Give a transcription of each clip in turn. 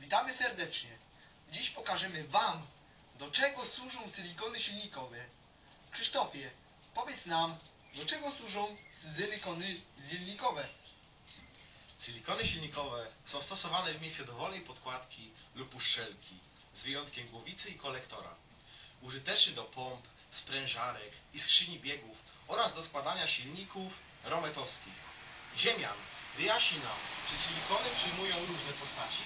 Witamy serdecznie. Dziś pokażemy Wam, do czego służą silikony silnikowe. Krzysztofie, powiedz nam, do czego służą silikony silnikowe? Silikony silnikowe są stosowane w miejsce dowolnej podkładki lub uszczelki, z wyjątkiem głowicy i kolektora. Użyteczny do pomp, sprężarek i skrzyni biegów oraz do składania silników rometowskich. Ziemian, wyjaśnij nam, czy silikony przyjmują różne postaci?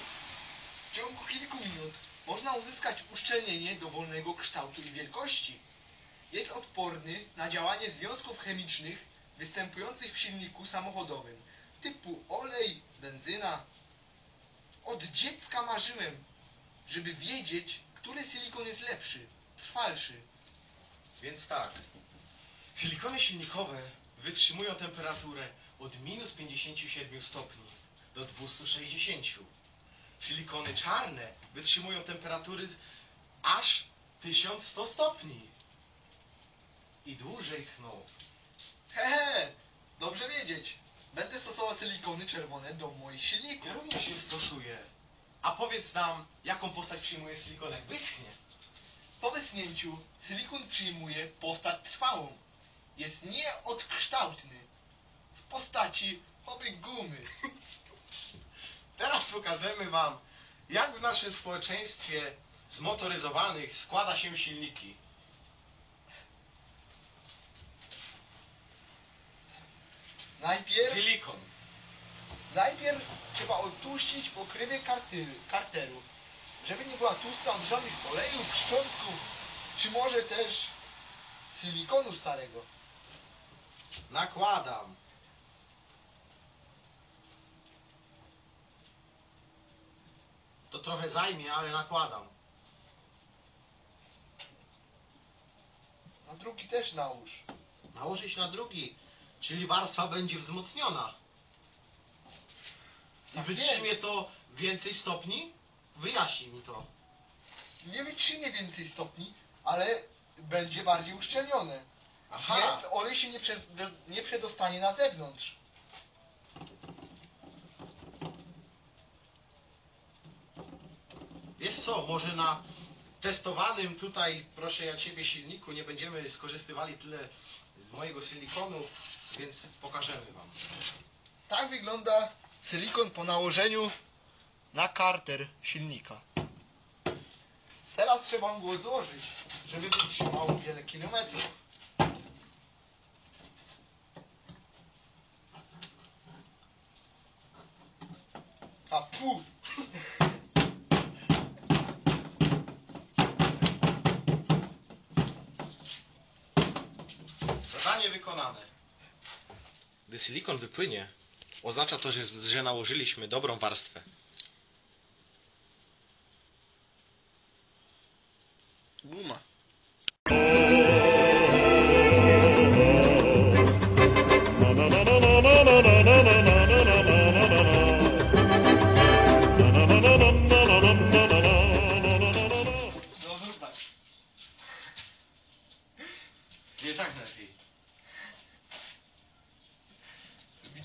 W ciągu kilku minut można uzyskać uszczelnienie dowolnego kształtu i wielkości. Odporny na działanie związków chemicznych występujących w silniku samochodowym typu olej, benzyna. Od dziecka marzyłem, żeby wiedzieć, który silikon jest lepszy, trwalszy. Więc tak, silikony silnikowe wytrzymują temperaturę od minus 57 stopni do 260. Silikony czarne wytrzymują temperatury aż 1100 stopni. I dłużej schną. Hehe, dobrze wiedzieć. Będę stosował silikony czerwone do moich silników. Ja również się stosuję. A powiedz nam, jaką postać przyjmuje silikon jak wyschnie? Po wyschnięciu silikon przyjmuje postać trwałą. Jest nieodkształtny w postaci oby gumy. Teraz pokażemy wam, jak w naszym społeczeństwie zmotoryzowanych składa się silniki. Najpierw, Silikon. najpierw trzeba odtłuścić pokrywie karty, karteru, żeby nie była tłusta od żadnych olejów, szczątków, czy może też silikonu starego. Nakładam. To trochę zajmie, ale nakładam. Na drugi też nałóż. Nałożyć na drugi, czyli warstwa będzie wzmocniona. I Tak wytrzymie to więcej stopni? Wyjaśnij mi to. Nie wytrzymie więcej stopni, ale będzie bardziej uszczelnione. Aha, Więc olej się nie, przez, nie przedostanie na zewnątrz. wiesz co, może na testowanym tutaj, proszę ja ciebie, silniku nie będziemy skorzystywali tyle mojego silikonu, więc pokażemy wam. Tak wygląda silikon po nałożeniu na karter silnika. Teraz trzeba go złożyć, żeby wytrzymał wiele kilometrów. A pu! Zadanie wykonane. Gdy silikon wypłynie, oznacza to, że, że nałożyliśmy dobrą warstwę. Guma.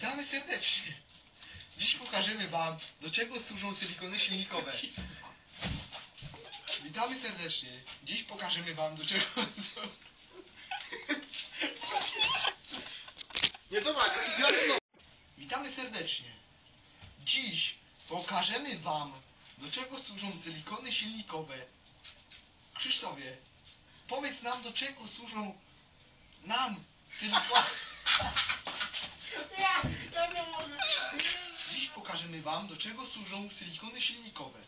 Witamy serdecznie. Dziś pokażemy Wam, do czego służą silikony silnikowe. Witamy serdecznie. Dziś pokażemy Wam, do czego są... Nie dobra, Witamy serdecznie. Dziś pokażemy Wam, do czego służą silikony silnikowe. Krzysztofie, powiedz nam, do czego służą nam silikony... Ja, ja nie mogę. Dziś Wam, do czego służą silikony silnikowe.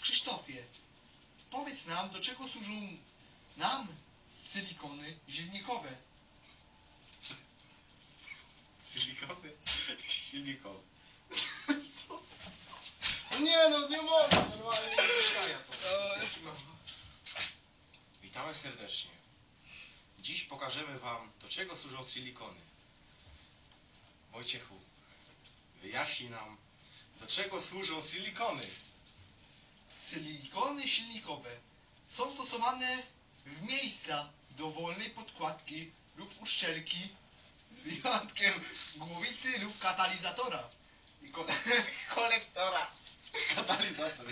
Krzysztofie, powiedz nam, do czego służą nam silikony silnikowe. Silikowy? Silnikowy. Nie no, nie mogę. Normalnie nie jaja są. Witamy serdecznie. Dziś pokażemy Wam, do czego służą silikony. Wojciechu, wyjaśnij nam, do czego służą silikony? Silikony silnikowe są stosowane w miejsca dowolnej podkładki lub uszczelki z wyjątkiem głowicy lub katalizatora i ko kolektora. Katalizator.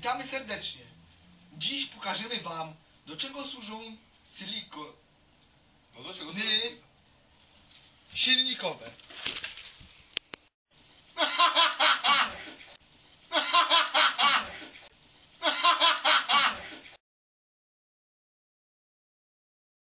Witamy serdecznie. Dziś pokażemy wam do czego służą silikony No do czego silnikowe.